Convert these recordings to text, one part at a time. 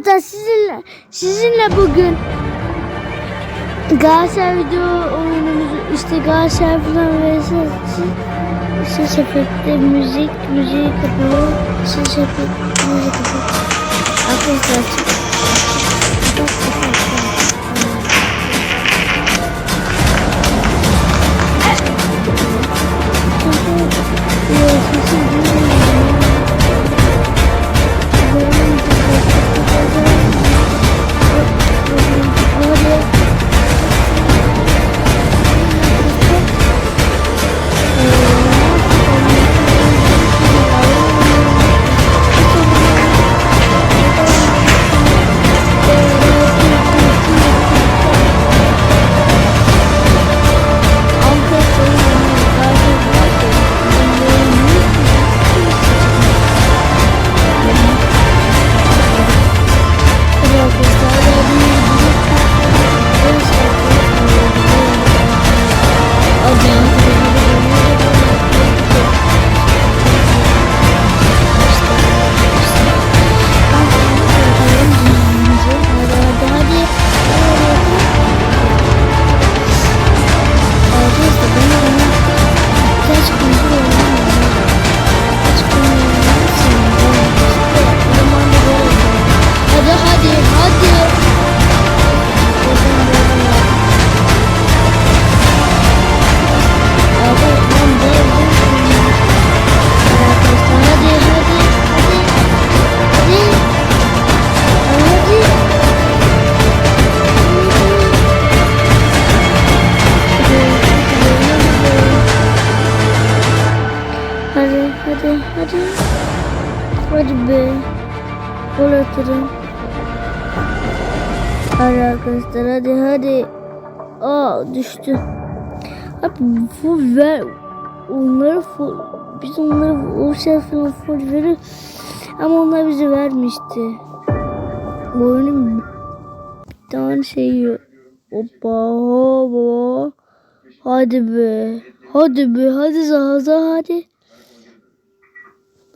Hatta sizinle sizinle bugün Galatasaray video oyunumuzu işte Galatasaray falan ve ses, efekti müzik müziği kapalı. Ses efekti müzik kapalı. Arkadaşlar Hadi be. Gol atırım. Hadi arkadaşlar hadi hadi. Aa düştü. Abi full ver. Onları full. Biz onları o şey falan full verir. Ama onlar bize vermişti. Bu oyunun bir tane şeyi. Hoppa hoppa. Hadi be. Hadi be. Hadi Zaha hadi.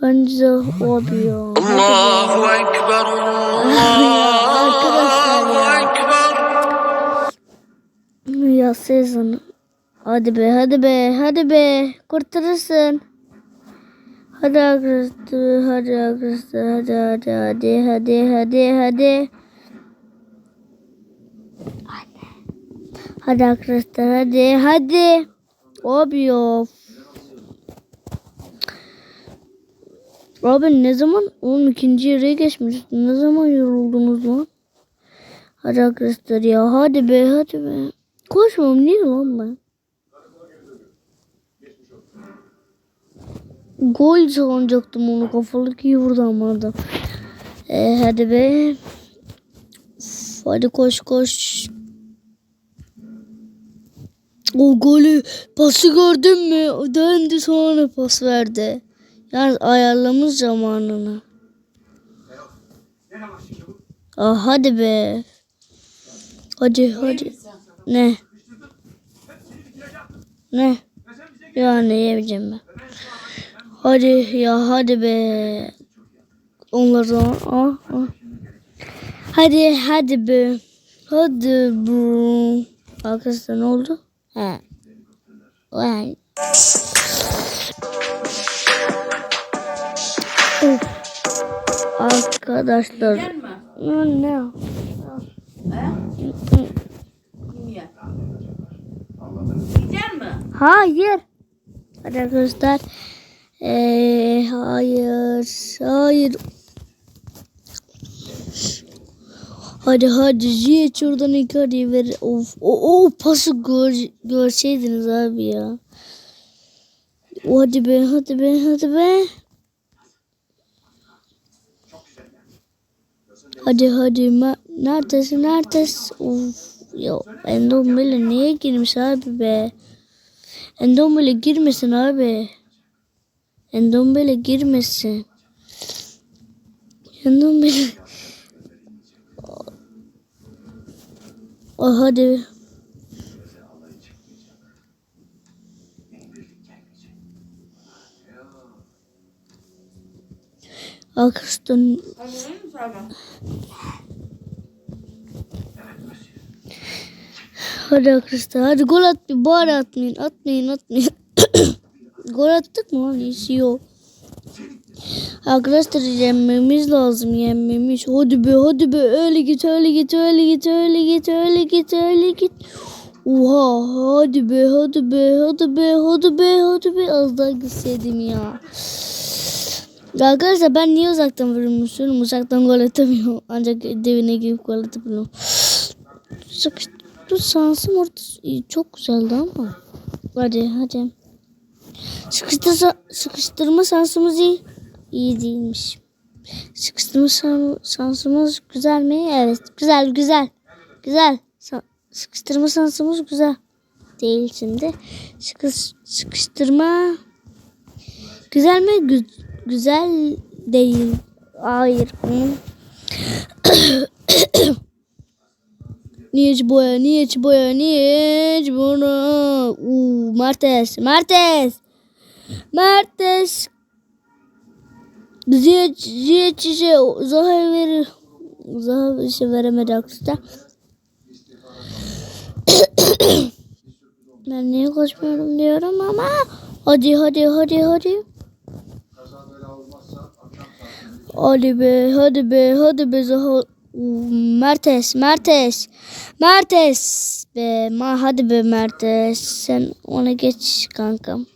Önce oluyor. Allahu Ekber. Allahu Ekber. Ya Sezen. Hadi be hadi be hadi be. Kurtarırsın. Hadi arkadaşlar hadi arkadaşlar hadi hadi hadi hadi hadi hadi. Hadi arkadaşlar hadi hadi. Abi of. Abi ne zaman? Oğlum ikinci yere geçmiş. Ne zaman yoruldunuz lan? Hadi arkadaşlar ya hadi be hadi be. Koşmam niye lan ben? Gol sanacaktım onu kafalık iyi vurdu ama adam. Ee, hadi be. Uf, hadi koş koş. O golü pası gördün mü? Döndü sonra pas verdi. Yani ayarlamış zamanını. Ah hadi be. Hadi hadi. Ne? Ne? Ya ne yemeyeceğim ben. Hadi ya hadi be. Onlardan ah, ah. Hadi hadi be. Hadi bro. Arkadaşlar ne oldu? He. Vay. Arkadaşlar. Ne? ne? Hayır. Arkadaşlar. Ee, hayır. Hayır. Hadi hadi Ziyech oradan Icardi'ye ver. Of, o, o pası gör, görseydiniz abi ya. Hadi be hadi be hadi be. Hadi hadi Ma- neredesin neredesin? Of ya Endombele niye girmiş abi be? Endombele girmesin abi. Endombele girmesin. Endombele. Oh, hadi. Akıştın. Hadi Akıştın. Hadi gol at bir bari atmayın. Atmayın atmayın. gol attık mı lan? İyisi yok. Arkadaşlar yenmemiz lazım yenmemiz. Hadi be hadi be öyle git öyle git öyle git öyle git öyle git öyle git. Oha hadi be hadi be hadi be hadi be hadi be az daha gitseydim ya. Arkadaşlar ben niye uzaktan vuruyorum? Uzaktan gol atamıyorum. Ancak devine girip gol atabiliyorum. Sıkıştı sansım ortası çok güzeldi ama. Hadi hadi. Sıkıştırma, sıkıştırma sansımız iyi. İyi değilmiş. Sıkıştırma san- sansımız güzel mi? Evet güzel güzel. Güzel. Sıkıştırma sansımız güzel. Değil şimdi. Sıkış, sıkıştırma güzel mi? Gü- güzel değil. Hayır. Niye boya, niye boya, niye boya? Uuu, Martes, Martes. Martes. Ziyaç, ziyaç işe Zaha verir. Zaha işe veremedi arkadaşlar. ben niye koşmuyorum diyorum ama. Hadi hadi hadi hadi. Hadi be, hadi be, hadi be Zaha. Mertes, Mertes. Mertes be, ma hadi be Mertes. Sen ona geç kankam.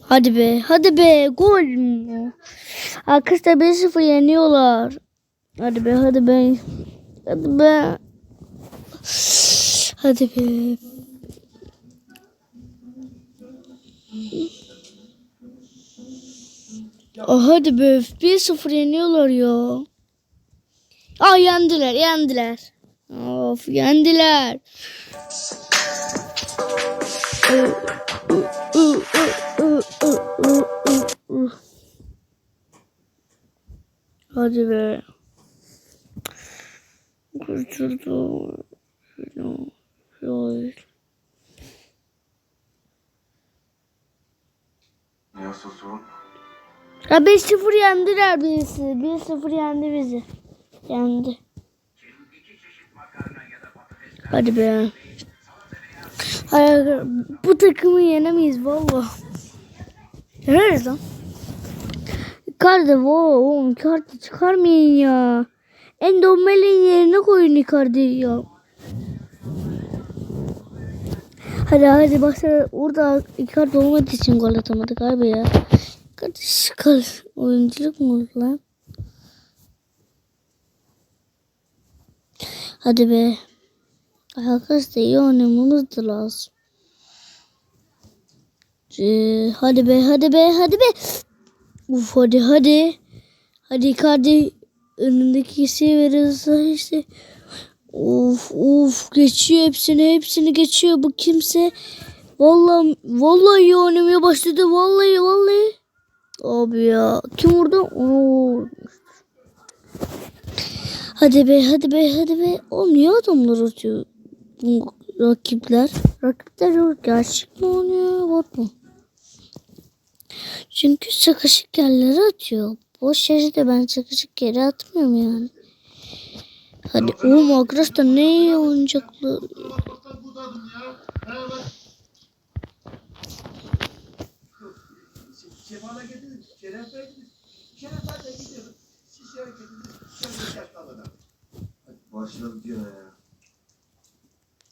Hadi be, hadi be, gol mü? Arkadaşlar 1-0 yeniyorlar. Hadi be, hadi be. Hadi be. Hadi be. Oh, hadi be, 1-0 yeniyorlar ya. Aa yendiler, yendiler. Of yendiler. Hadi be. Kurtuldu. Şöyle. Nasılsın? Ya 5-0 yendiler birisi. 1-0 yendi bizi. Yendi. Hadi be. Hayır, bu takımı yenemeyiz valla. Yeneriz lan. Icardi wow, oğlum Icardi çıkarmayın ya. Endombele'nin yerine koyun Icardi'yi ya. Hadi hadi başla. Orada Icardi olmadığı için gol atamadık abi ya. Icardi çıkar. Oyunculuk mu lan? Hadi be. Arkadaşlar iyi oynamamız da lazım. Ee, hadi be hadi be hadi be. Uf hadi hadi. Hadi Icardi önündeki şey verirse işte. Uf uf geçiyor hepsini hepsini geçiyor bu kimse. Vallahi vallahi iyi oynamaya başladı vallahi vallahi. Abi ya kim orada? Oo. Hadi be hadi be hadi be. Oğlum niye adamlar atıyor? Rakipler. Rakipler yok. Gerçek mi oynuyor? Bot mu? Çünkü sıkışık yerlere atıyor. Boş yere de ben sıkışık yere atmıyorum yani. Hadi oğlum arkadaşlar ne oyuncaklı. Başladık ya.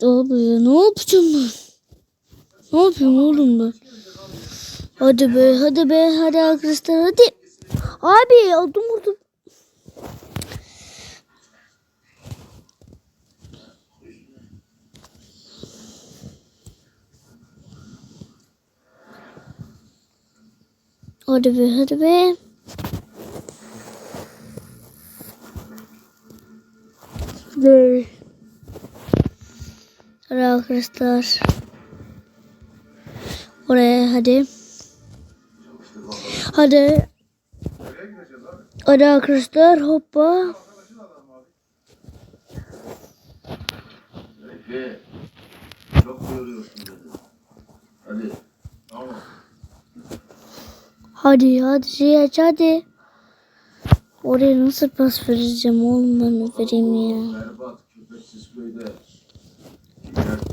Abi ne yapacağım ben? Ne yapayım oğlum ben? Hadi be hadi be hadi arkadaşlar hadi. Abi aldım vurdum. Hadi be hadi be. Ve Hadi arkadaşlar. Oraya hadi. Hadi. Hadi arkadaşlar hoppa. Çok yoruyorsun dedi. Hadi, tamam. Hadi hadi aç hadi. Oraya nasıl pas vereceğim oğlum ben vereyim ya.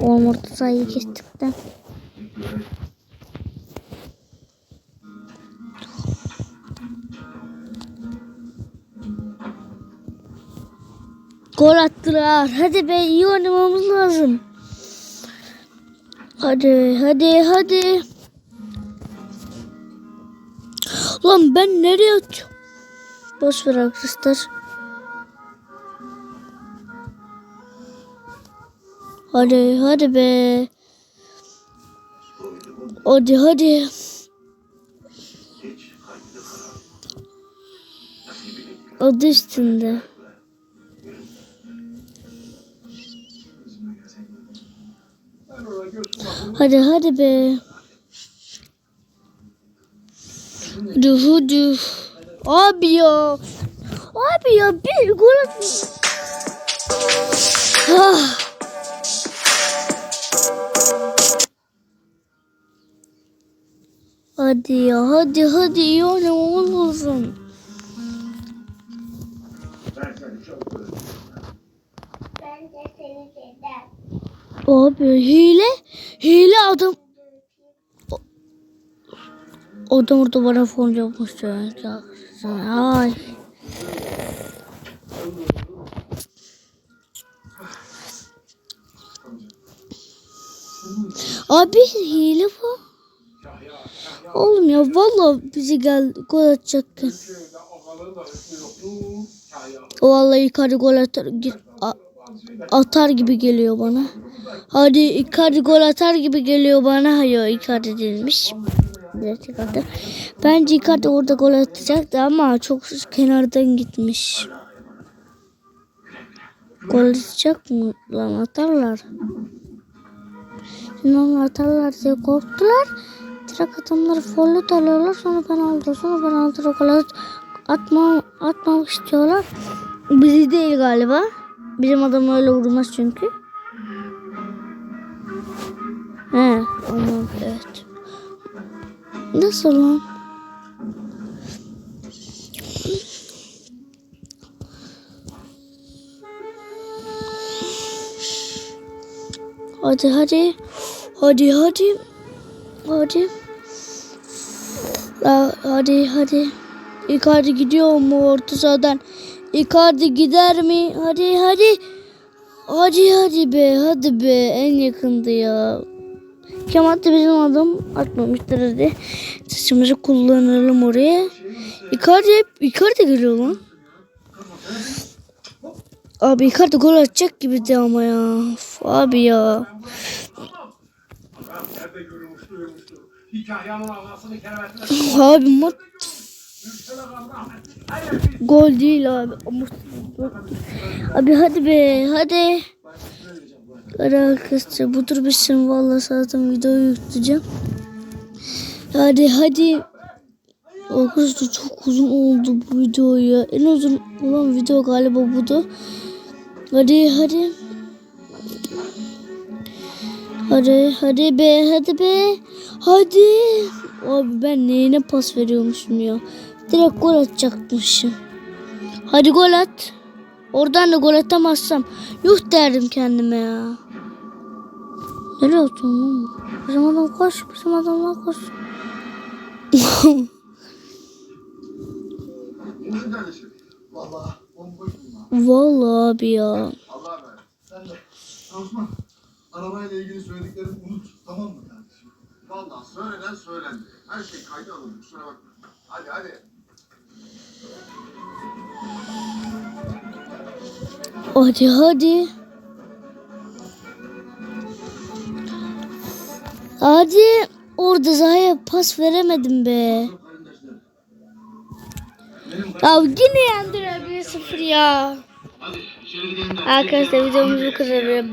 Oğlum orta sahayı kestik de. Gol attılar. Hadi be iyi oynamamız lazım. Hadi hadi hadi. Lan ben nereye atıyorum? Boş ver arkadaşlar. Hadi hadi be. Hadi hadi. Adı üstünde. Hadi hadi be. Hadi hadi. Abi ya. Abi ya bir gol at. Ah. Hadi ya hadi hadi iyi oynamamız lazım. Abi hile hile adam O- Adam orada yapmış ya. Ya, Ay. Abi hile bu. Oğlum ya vallahi bizi gel gol atacakken. Vallahi Icardi gol atar, atar gibi geliyor bana. Hadi Icardi gol atar gibi geliyor bana. Hayır Icardi değilmiş. Biraz Icardi. Bence Icardi orada gol atacaktı ama çok kenardan gitmiş. Gol atacak mı? Lan atarlar. Şimdi onlar atarlar diye korktular. Direkt adamları follow alıyorlar. Sonra penaltı. Sonra penaltı gol at, atma, atmamak istiyorlar. Bizi değil galiba. Bizim adam öyle vurmaz çünkü. He, onlar evet. Nasıl lan? Hadi hadi. Hadi hadi. Hadi. Hadi hadi. Icardi gidiyor mu orta sahadan? Icardi gider mi? Hadi hadi. Hadi hadi be hadi be en yakındı ya. Kemal de bizim adam atmamıştır hadi. Saçımızı kullanalım oraya. Icardi hep Icardi geliyor lan. Abi Icardi gol atacak gibi de ama ya. Of, abi ya. Abi mat gol değil abi. Abi hadi be hadi. Arkadaşlar bu tur bitsin valla zaten videoyu yükleyeceğim. Hadi hadi. Arkadaşlar çok uzun oldu bu video ya. En uzun olan video galiba budu. Hadi hadi. Hadi hadi be hadi be. Hadi. Abi ben neyine pas veriyormuşum ya. Direkt gol atacakmışım. Hadi gol at. Oradan da gol atamazsam yuh derdim kendime ya. Nereye atıyorsun lan? Bizim adam koş. Bizim adamlar koş. Valla abi ya. Allah ver. Sen de. Osman. Arabayla ilgili söylediklerimi unut. Tamam mı kardeşim? Valla söylenen söylendi. Her şey kayda alındı. Kusura bakma. Hadi hadi. Hadi hadi. Hadi. Orada Zaha'ya pas veremedim be. Ya yine yendiler 1-0 ya. Arkadaşlar videomuz bu.